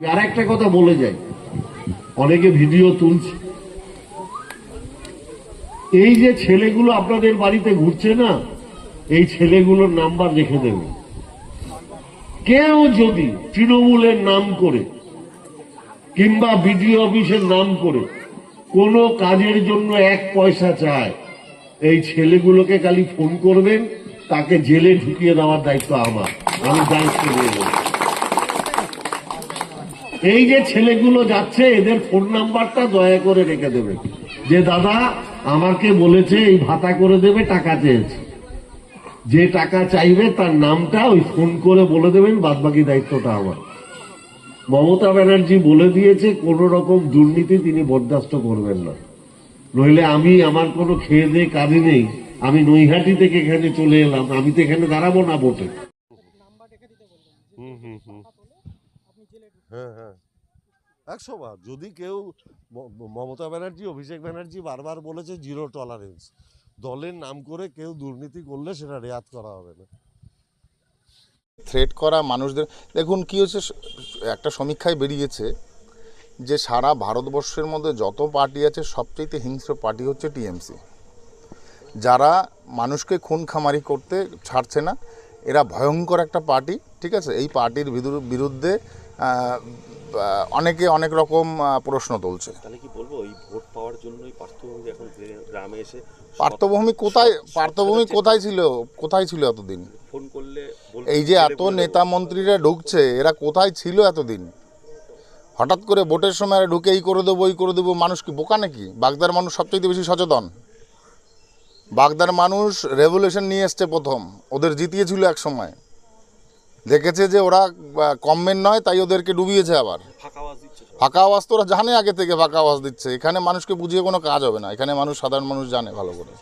আর একটা কথা বলে যাই। অনেকে ভিডিও তুলছে। এই যে ছেলেগুলো আপনাদের বাড়িতে ঘুরছে না, এই ছেলেগুলোর নাম্বার রেখে দেবে। কেউ যদি তৃণমূলের নাম করে কিংবা বিডিও অফিসের নাম করে কোনো কাজের জন্য এক পয়সা চায়, এই ছেলেগুলোকে খালি ফোন করবেন, তাকে জেলে ঢুকিয়ে দেওয়ার দায়িত্ব আমার। আমি দায়িত্ব নিয়ে। এই যে ছেলেগুলো যাচ্ছে, এদের ফোন নাম্বারটা দয়া করে রেখে দেবেন যে দাদা, আমাকে বলেছে এই ভাতা করে দেবে, টাকা চেয়েছে। যে টাকা চাইবে, তার নামটা ওই ফোন করে বলে দেবেন বাদ বাকি দায়িত্বটা আমার। মমতা ব্যানার্জি বলে দিয়েছে, কোন রকম দুর্নীতি তিনি বরদাস্ত করবেন না। নইলে আমি আমার কোনো খেয়ে দিয়ে কাজে নেই। আমি নৈহাটি থেকে এখানে চলে এলাম। আমি তো এখানে দাঁড়াবো না হুম। হ্যাঁ হ্যাঁ। একশো বার যদি কেউ মমতা ব্যানার্জি, অভিষেক ব্যানার্জি বারবার বলেছে জিরো টলারেন্স দলের নাম করে কেউ দুর্নীতি করলে সেটা রেয়াত করা হবে না। থ্রেট করা মানুষদের দেখুন কি হচ্ছে একটা সমীক্ষায় বেরিয়েছে যে সারা ভারতবর্ষের মধ্যে যত পার্টি আছে সবচেয়ে হিংস্র পার্টি হচ্ছে টিএমসি। যারা মানুষকে খুন খামারি করতে ছাড়ছে না এরা ভয়ঙ্কর একটা পার্টি ঠিক আছে? এই পার্টির বিরু- বিরুদ্ধে অনেকে অনেক রকম প্রশ্ন তুলছে। তাহলে কি বলব এই ভোট পাওয়ার জন্যই পার্থভূমি এখন গ্রামে এসে পার্থভূমি কোথায় পার্থভূমি কোথায় ছিল? কোথায় ছিল এতদিন? ফোন করলে এই যে এত নেতা মন্ত্রীরা ঢুকছে এরা কোথায় ছিল এতদিন? হঠাৎ করে ভোটের সময় ঢুকে এই করে দেবো এই করে দেবো মানুষ কি বোকা নাকি? বাগদার মানুষ সবচেয়ে বেশি সচেতন। বাগদার মানুষ রেভলিউশন নিয়ে এসছে প্রথম। ওদের জিতিয়েছিল এক সময়। দেখেছে যে ওরা কমমেন্ট নয় তাই ওদেরকে ডুবিয়েছে আবার। ফাঁকা আওয়াজ ফাঁকা আওয়াজ তো ওরা জানে আগে থেকে ফাঁকা আওয়াজ দিচ্ছে। এখানে মানুষকে বুঝিয়ে কোনো কাজ হবে না। এখানে মানুষ সাধারণ মানুষ জানে ভালো করে।